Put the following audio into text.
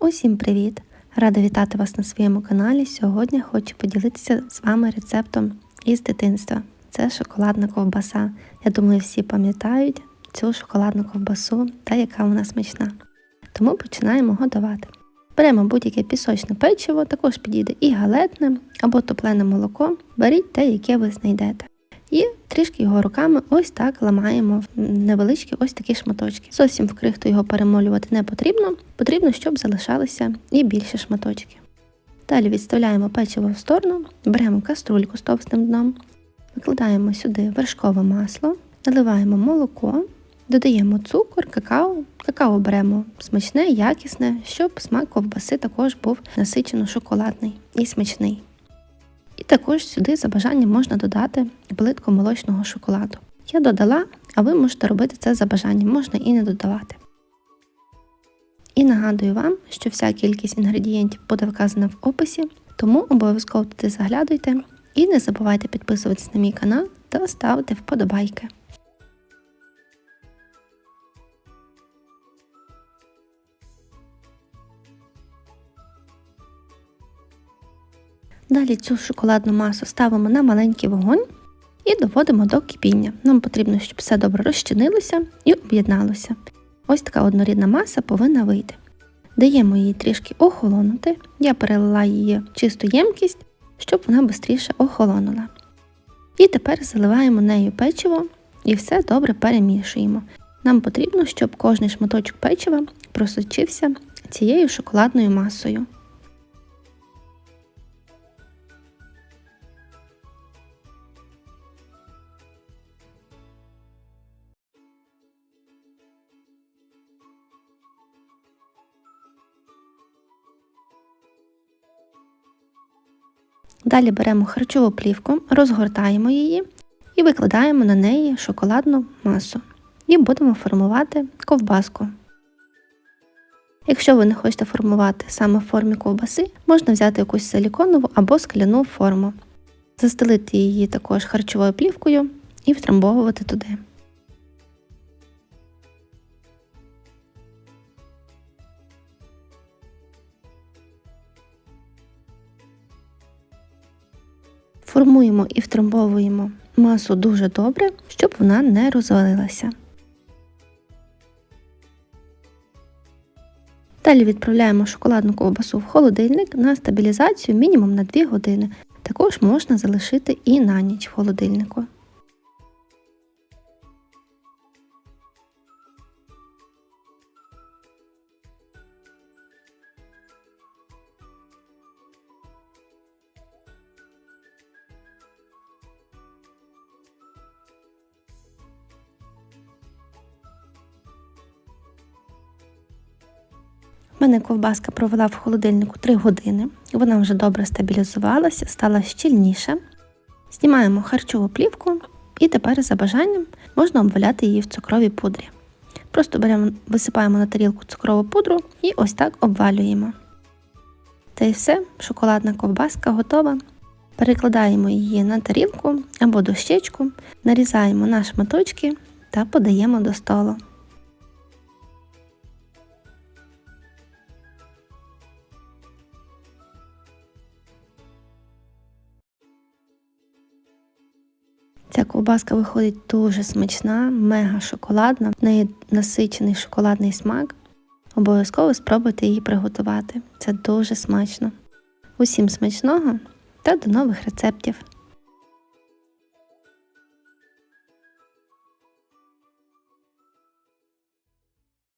Усім привіт! Рада вітати вас на своєму каналі. Сьогодні хочу поділитися з вами рецептом із дитинства. Це шоколадна ковбаса. Я думаю, всі пам'ятають цю шоколадну ковбасу та яка вона смачна. Тому починаємо готувати. Беремо будь-яке пісочне печиво, також підійде і галетне або топлене молоко. Беріть те, яке ви знайдете. І трішки його руками ось так ламаємо в невеличкі ось такі шматочки. Зовсім в крихту його перемолювати не потрібно, потрібно, щоб залишалися і більше шматочки. Далі відставляємо печиво в сторону, беремо каструльку з товстим дном, викладаємо сюди вершкове масло, наливаємо молоко, додаємо цукор, какао. Какао беремо смачне, якісне, щоб смак ковбаси також був насичено шоколадний і смачний. Також сюди за бажанням можна додати плитку молочного шоколаду. Я додала, а ви можете робити це за бажанням, можна і не додавати. І нагадую вам, що вся кількість інгредієнтів буде вказана в описі, тому обов'язково туди заглядуйте і не забувайте підписуватись на мій канал та ставити вподобайки. Далі цю шоколадну масу ставимо на маленький вогонь і доводимо до кипіння. Нам потрібно, щоб все добре розчинилося і об'єдналося. Ось така однорідна маса повинна вийти. Даємо їй трішки охолонути. Я перелила її в чисту ємкість, щоб вона швидше охолонула. І тепер заливаємо нею печиво і все добре перемішуємо. Нам потрібно, щоб кожний шматочок печива просочився цією шоколадною масою. Далі беремо харчову плівку, розгортаємо її і викладаємо на неї шоколадну масу. І будемо формувати ковбаску. Якщо ви не хочете формувати саме в формі ковбаси, можна взяти якусь силіконову або скляну форму, застелити її також харчовою плівкою і втрамбовувати туди. Формуємо і втрамбовуємо масу дуже добре, щоб вона не розвалилася. Далі відправляємо шоколадну ковбасу в холодильник на стабілізацію мінімум на 2 години. Також можна залишити і на ніч в холодильнику. Мене ковбаска провела в холодильнику 3 години, вона вже добре стабілізувалася, стала щільніша. Знімаємо харчову плівку і тепер за бажанням можна обваляти її в цукровій пудрі. Просто беремо, висипаємо на тарілку цукрову пудру і ось так обвалюємо. Та й все, шоколадна ковбаска готова. Перекладаємо її на тарілку або дощечку, нарізаємо на шматочки та подаємо до столу. Ковбаска виходить дуже смачна, мега шоколадна, в неї насичений шоколадний смак. Обов'язково спробуйте її приготувати. Це дуже смачно. Усім смачного та до нових рецептів!